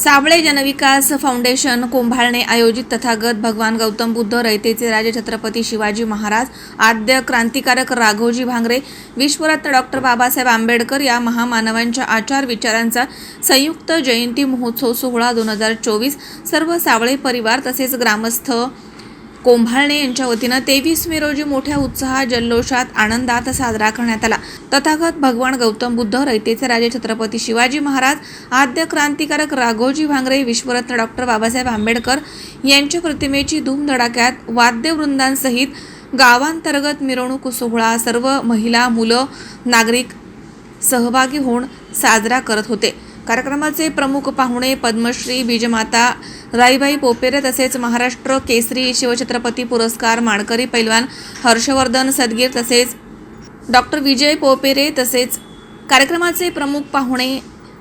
Sable Janvikas foundation Kombhalne आयोजित तथागत भगवान गौतम बुद्ध रयतेचे राजे छत्रपती शिवाजी महाराज आद्य क्रांतिकारक राघोजी भांगरे विश्वरत्न डॉक्टर बाबासाहेब आंबेडकर या महामानवांच्या आचार विचारांचा संयुक्त जयंती महोत्सव सोहळा दोन हजार चोवीस सर्व सावळे परिवार तसेच ग्रामस्थ कोंभाळणे यांच्या वतीनं तेवीस मे रोजी मोठ्या उत्साहात जल्लोषात आनंदात साजरा करण्यात आला. तथागत भगवान गौतम बुद्ध रयतेचे राजे छत्रपती शिवाजी महाराज आद्य क्रांतिकारक राघोजी भांगरे विश्वरत्न डॉक्टर बाबासाहेब आंबेडकर यांच्या प्रतिमेची धूमधडाक्यात वाद्यवृंदांसहित गावांतर्गत मिरवणूक सोहळा सर्व महिला मुलं नागरिक सहभागी होऊन साजरा करत होते. कार्यक्रमाचे प्रमुख पाहुणे पद्मश्री बीजमाता राईबाई पोपेरे तसेच महाराष्ट्र केसरी शिवछत्रपती पुरस्कार मानकरी पैलवान हर्षवर्धन सदगीर तसेच डॉक्टर विजय पोपेरे तसेच कार्यक्रमाचे प्रमुख पाहुणे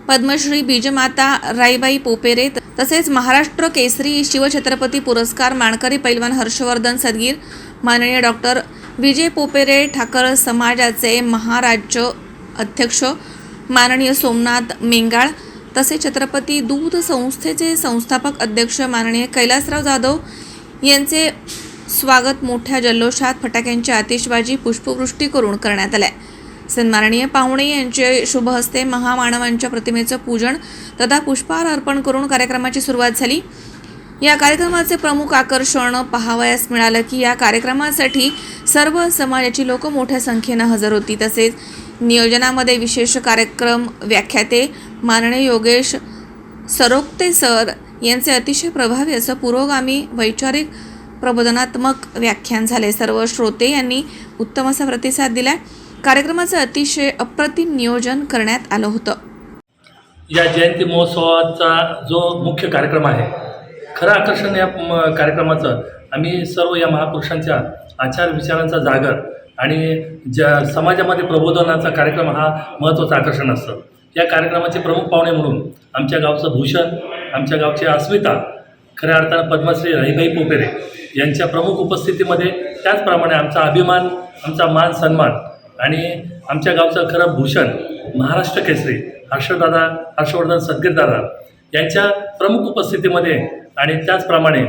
पद्मश्री बीजमाता राईबाई पोपेरे तसेच महाराष्ट्र केसरी शिवछत्रपती पुरस्कार मानकरी पैलवान हर्षवर्धन सदगीर माननीय डॉक्टर विजय पोपेरे ठाकर समाजाचे महाराज्य अध्यक्ष माननीय सोमनाथ मेंगाळ तसे छत्रपती दूध संस्थेचे संस्थापक अध्यक्ष माननीय कैलासराव जाधव यांचे स्वागत मोठ्या जल्लोषात फटाक्यांची आतिषबाजी पुष्पवृष्टी करून करण्यात आल्या. सन्माननीय पाहुणे यांचे शुभ हस्ते महामानवांच्या प्रतिमेचं पूजन तथा पुष्पहार अर्पण करून कार्यक्रमाची सुरुवात झाली. या कार्यक्रमाचे प्रमुख आकर्षण पाहावयास मिळालं की या कार्यक्रमासाठी सर्व समाजाची लोक मोठ्या संख्येनं हजर होती. तसेच नियोजनामध्ये विशेष कार्यक्रम व्याख्याते माननीय योगेश सरोक्ते सर यांचे अतिशय प्रभावी असं पुरोगामी वैचारिक प्रबोधनात्मक व्याख्यान झाले. सर्व श्रोते यांनी उत्तम असा प्रतिसाद दिला कार्यक्रमाचं अतिशय अप्रतिम नियोजन करण्यात आलं होतं. या जयंती महोत्सवाचा जो मुख्य कार्यक्रम आहे खरं आकर्षण या कार्यक्रमाचं आम्ही सर्व या महापुरुषांच्या आचार विचारांचा जागर आणि ज्या समाजामध्ये प्रबोधनाचा कार्यक्रम हा महत्त्वाचं आकर्षण असतं. या कार्यक्रमाचे प्रमुख पाहुणे म्हणून आमच्या गावचं भूषण आमच्या गावची अस्मिता खऱ्या अर्थानं पद्मश्री रहिबाई पोपेरे यांच्या प्रमुख उपस्थितीमध्ये त्याचप्रमाणे आमचा अभिमान आमचा मान सन्मान आणि आमच्या गावचं खरं भूषण महाराष्ट्र केसरी हर्षदादा हर्षवर्धन सदगीरदादा यांच्या प्रमुख उपस्थितीमध्ये आणि त्याचप्रमाणे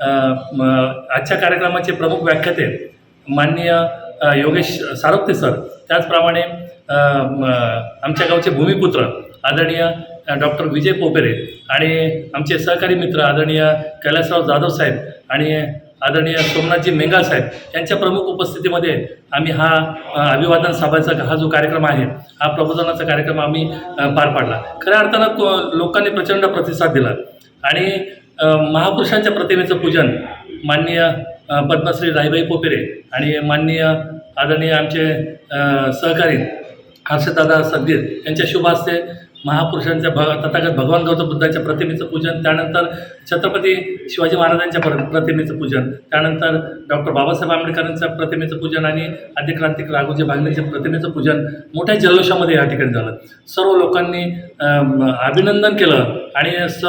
आजच्या कार्यक्रमाचे प्रमुख व्याख्याते माननीय योगेश सारोक्ते सर. त्याचप्रमाणे आमच्या गावचे भूमिपुत्र आदरणीय डॉक्टर विजय पोपेरे आणि आमचे सहकारी मित्र आदरणीय कैलासराव जाधव साहेब आणि आदरणीय सोमनाथजी मेंगाळ साहेब यांच्या प्रमुख उपस्थितीमध्ये आम्ही हा अभिवादन सभाचा हा जो कार्यक्रम आहे हा प्रबोधनाचा कार्यक्रम आम्ही पार पाडला. खऱ्या अर्थानं लोकांनी प्रचंड प्रतिसाद दिला. आणि महापुरुषांच्या प्रतिमेचं पूजन माननीय पद्मश्री राईबाई पोपेरे आणि माननीय आदरणीय आमचे सहकारी हर्षदादा सदगीर यांच्या शुभ हस्ते महापुरुषांच्या भ तथागत भगवान गौतम बुद्धांच्या प्रतिमेचं पूजन त्यानंतर छत्रपती शिवाजी महाराजांच्या प्र प्रतिमेचं पूजन त्यानंतर डॉक्टर बाबासाहेब आंबेडकरांच्या प्रतिमेचं पूजन आणि आद्यक्रांतिक राघोजी भांगरेच्या प्रतिमेचं पूजन मोठ्या जल्लोषामध्ये या ठिकाणी झालं. सर्व लोकांनी अभिनंदन केलं आणि स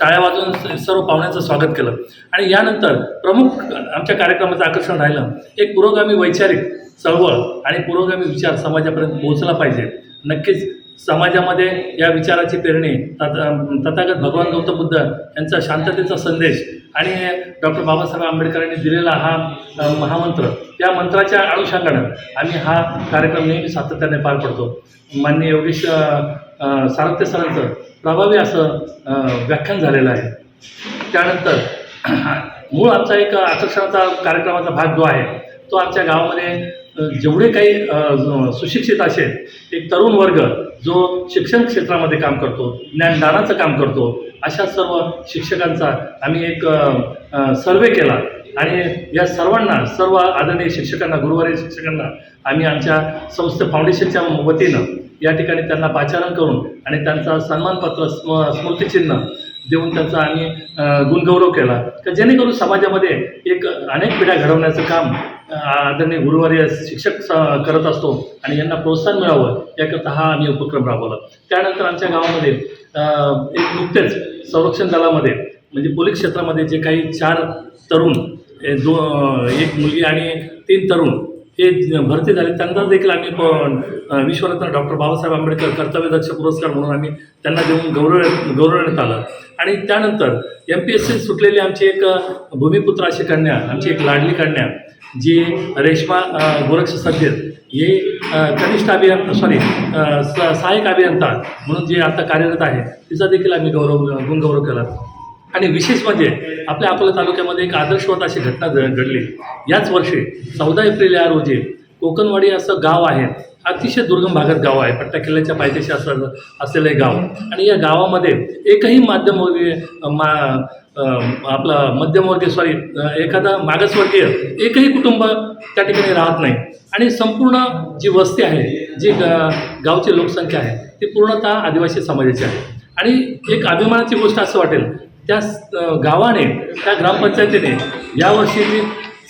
टाळ्या वाजवून सर्व पाहुण्यांचं स्वागत केलं. आणि यानंतर प्रमुख आमच्या कार्यक्रमाचं आकर्षण राहिलं. एक पुरोगामी वैचारिक चळवळ आणि पुरोगामी विचार समाजापर्यंत पोहोचला पाहिजे. नक्कीच समाजामध्ये या विचाराची पेरणी तथ तथागत भगवान गौतम बुद्ध यांचा शांततेचा संदेश आणि डॉक्टर बाबासाहेब आंबेडकरांनी दिलेला हा महामंत्र या मंत्राच्या अनुषंगानं आम्ही हा कार्यक्रम नेहमी सातत्याने पार पडतो. माननीय योगेश सारथ्य सरांचं प्रभावी असं व्याख्यान झालेलं आहे. त्यानंतर मूळ आमचा एक आकर्षणाचा कार्यक्रमाचा भाग जो आहे तो आमच्या गावामध्ये जेवढे काही सुशिक्षित असेल एक तरुण वर्ग जो शिक्षण क्षेत्रामध्ये काम करतो ज्ञानदानाचं काम करतो अशा सर्व शिक्षकांचा आम्ही एक सर्वे केला. आणि या सर्वांना सर्व आदरणीय शिक्षकांना गुरुवारी शिक्षकांना आम्ही आमच्या संस्थे फाउंडेशनच्या वतीनं या ठिकाणी त्यांना पाचारण करून आणि त्यांचा सन्मानपत्र स्म स्मृतिचिन्ह देऊन त्यांचा आम्ही गुणगौरव केला. का जेणेकरून समाजामध्ये एक अनेक पिढ्या घडवण्याचं काम आदरणीय गुरुवारी शिक्षक स- करत असतो आणि यांना प्रोत्साहन मिळावं याकरता हा आम्ही उपक्रम राबवला. त्यानंतर आमच्या गावामध्ये एक नुकतेच संरक्षण दलामध्ये म्हणजे पोलीस क्षेत्रामध्ये जे काही चार तरुण दो एक मुलगी आणि तीन तरुण हे भरती झाले त्यांना देखील आम्ही प- विश्वरत्न डॉक्टर बाबासाहेब आंबेडकर कर्तव्यदक्ष पुरस्कार म्हणून आम्ही त्यांना देऊन गौरव गौरवण्यात आलं. आणि त्यानंतर एम पी एस सी सुटलेली आमची एक भूमिपुत्र अशी कन्या आमची एक लाडली कन्या जी रेश्मा गोरक्ष सध्य हे कनिष्ठ अभियंता सॉरी सहाय्यक अभियंता म्हणून जे आता कार्यरत आहे तिचा देखील आम्ही गौरव गुणगौरव केला. आणि विशेष म्हणजे आपल्या अकोला तालुक्यामध्ये एक आदर्शवत अशी घटना घडली. याच वर्षी चौदा एप्रिल या रोजी कोकणवाडी असं गाव आहे अतिशय दुर्गम भागात गाव आहे पट्टा किल्ल्याच्या पायथ्याशी असं असलेलं हे गाव. आणि या गावामध्ये एकही माध्यम मा आपला मध्यमवर्गीय सॉरी एखादा मागासवर्गीय एकही कुटुंब त्या ठिकाणी राहत नाही. आणि संपूर्ण जी वस्ती आहे जी गा गावची लोकसंख्या आहे ती पूर्णतः आदिवासी समाजाची आहे. आणि एक अभिमानाची गोष्ट असं वाटेल त्या गावाने त्या ग्रामपंचायतीने यावर्षी जी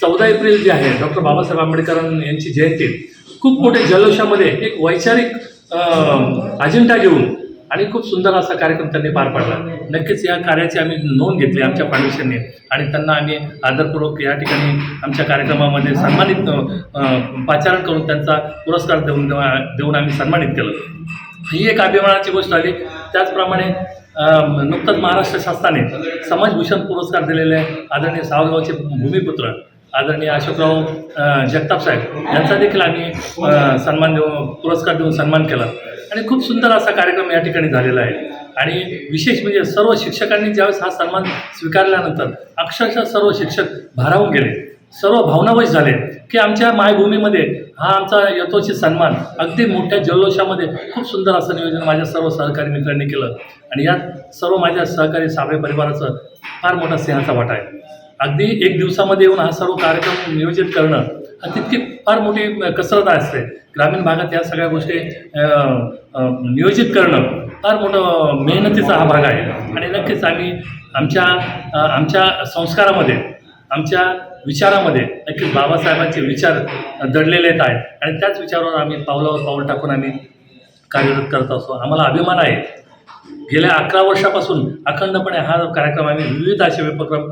चौदा एप्रिल जी आहे डॉक्टर बाबासाहेब आंबेडकर यांची जयंती खूप मोठ्या जल्लोषामध्ये एक वैचारिक अजेंडा घेऊन आणि खूप सुंदर असा कार्यक्रम त्यांनी पार पाडला. नक्कीच या कार्याची आम्ही नोंद घेतली आमच्या फाउंडेशनने आणि त्यांना आम्ही आदरपूर्वक या ठिकाणी आमच्या कार्यक्रमामध्ये सन्मानित पाचारण करून त्यांचा पुरस्कार देऊन देऊन आम्ही सन्मानित केलं. ही एक अभिमानाची गोष्ट आली. त्याचप्रमाणे नुकतंच महाराष्ट्र शासनाने समाजभूषण पुरस्कार दिलेले आदरणीय सावरगावचे भूमिपुत्र आदरणीय अशोकराव जगताप साहेब यांचा देखील आम्ही सन्मान देऊन पुरस्कार देऊन सन्मान केला. आणि खूप सुंदर असा कार्यक्रम या ठिकाणी झालेला आहे. आणि विशेष म्हणजे सर्व शिक्षकांनी ज्यावेळेस हा सन्मान स्वीकारल्यानंतर अक्षरशः सर्व शिक्षक भारावून गेले. सर्व भावनावश झाले की आमच्या मायभूमीमध्ये हा आमचा यथोचित सन्मान अगदी मोठ्या जल्लोषामध्ये खूप सुंदर असं नियोजन माझ्या सर्व सहकारी मित्रांनी केलं. आणि यात सर्व माझ्या सहकारी साबळे परिवाराचं फार मोठा सिंहाचा वाटा आहे. अगदी एक दिवसामध्ये येऊन हा सर्व कार्यक्रम नियोजित करणं तितकी फार मोठी कसरत असते. ग्रामीण भागात या सगळ्या गोष्टी नियोजित करणं फार मोठं मेहनतीचा हा भाग आहे. आणि नक्कीच आम्ही आमच्या आमच्या संस्कारामध्ये आमच्या विचारामध्ये नक्कीच बाबासाहेबांचे विचार दडलेले आहेत. आणि त्याच विचारावर आम्ही पावलावर पाऊल टाकून आम्ही कार्यरत करत असतो. आम्हाला अभिमान आहे. गेल्या अकरा वर्षापासून अखंडपणे हा कार्यक्रम आम्ही विविध असे उपक्रम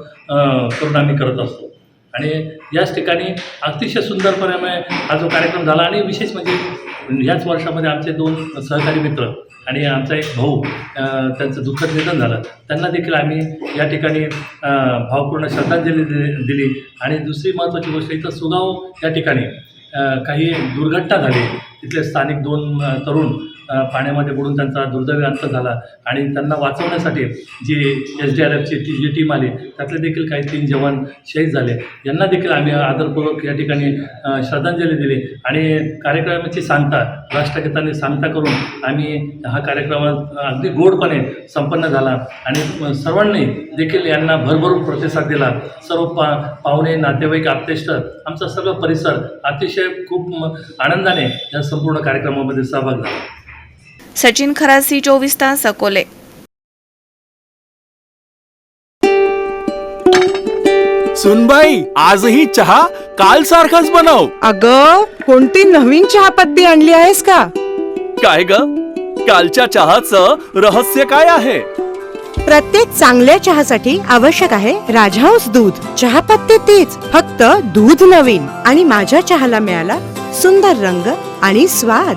करून आम्ही करत असतो. आणि याच ठिकाणी अतिशय सुंदरपणे हा जो कार्यक्रम झाला आणि विशेष म्हणजे याच वर्षामध्ये आमचे दोन सहकारी मित्र आणि आमचा एक भाऊ त्यांचं दुःखद निधन झालं. त्यांना देखील आम्ही या ठिकाणी भावपूर्ण श्रद्धांजली दि- दिली. आणि दुसरी महत्त्वाची गोष्ट इथं सुगाव या ठिकाणी काही दुर्घटना झाली. तिथले स्थानिक दोन तरुण पाण्यामध्ये बुडून त्यांचा दुर्दैवी अंत झाला. आणि त्यांना वाचवण्यासाठी जी एस डी आर एफची ती जी टीम आली त्यातले देखील काही तीन जवान शहीद झाले. यांना देखील आम्ही आदरपूर्वक या ठिकाणी श्रद्धांजली दिली. आणि कार्यक्रमाची सांगता राष्ट्रगीतांनी सांगता करून आम्ही हा कार्यक्रम अगदी गोडपणे संपन्न झाला. आणि सर्वांनी देखील यांना भरभरून प्रतिसाद दिला. सर्व पा पाहुणे नातेवाईक आप्तेष्ट आमचा सर्व परिसर अतिशय खूप आनंदाने या संपूर्ण कार्यक्रमामध्ये सहभाग झाला. सचिन खरासी चोवीस तास अकोले. सुनबाई आजही चहा काल सारखाच बनव. अग कोणती नवीन चहापत्ती आणली आहेस का? काय ग? कालच्या चहाचं रहस्य काय आहे? प्रत्येक चांगल्या चहासाठी आवश्यक आहे राजहंस दूध. चहापत्ती तीच फक्त दूध नवीन. आणि माझ्या चहाला मिळाला सुंदर रंग आणि स्वाद.